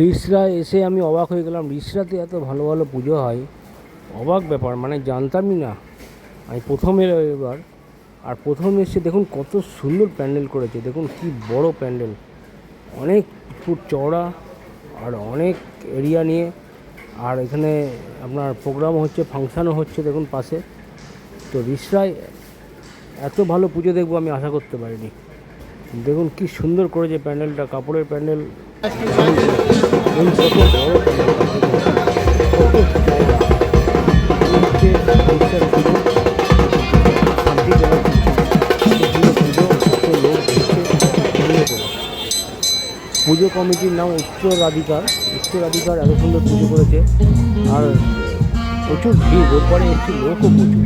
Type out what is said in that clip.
রিসরা এসে আমি অবাক হয়ে গেলাম, রিসরাতে এত ভালো ভালো পুজো হয়? অবাক ব্যাপার মানে জানতামই না। আমি প্রথম এলো এবার, আর প্রথম এসে দেখুন কত সুন্দর প্যান্ডেল করেছে, দেখুন কি বড় প্যান্ডেল। অনেক ফুট চওড়া, আর অনেক এরিয়া নিয়ে, আর এখানে আপনার প্রোগ্রাম হচ্ছে, ফাংশানও হচ্ছে দেখুন পাশে। তো রিসরায় এত ভালো পুজো দেখব আমি আশা করতে পারিনি। দেখুন কি সুন্দর করেছে প্যান্ডেলটা, কাপড়ের প্যান্ডেল। করে। পুজো কমিটির নাম উত্তরাধিকার উত্তরাধিকার এত সুন্দর পুজো করেছে। আর প্রচুর ভিড়, রোববারে একটি লোকও প্রচুর।